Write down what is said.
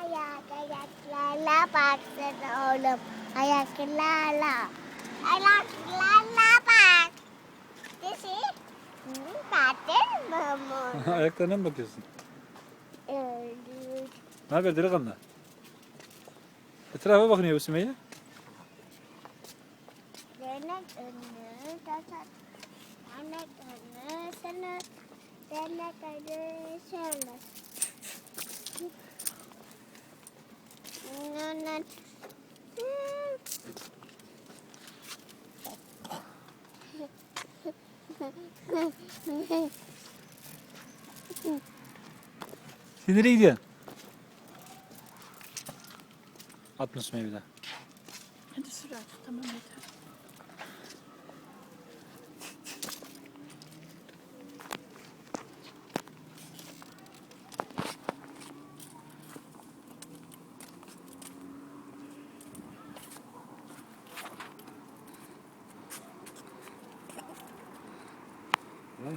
Ayak ayaklarla baksana oğlum. Ayaklarla. Ayaklarla bak. Dişi. Tatil mı? Ayaklarına mı bakıyorsun? Öldü. Ne haber delikanlı? Etrafa bakın ya Sümeyye. Denek önü, tatar. Denek önü, şöyle. Nenen. Sen nereye gidiyorsun? Sümeyye bir daha. Hadi sür artık tamam yeter. อืม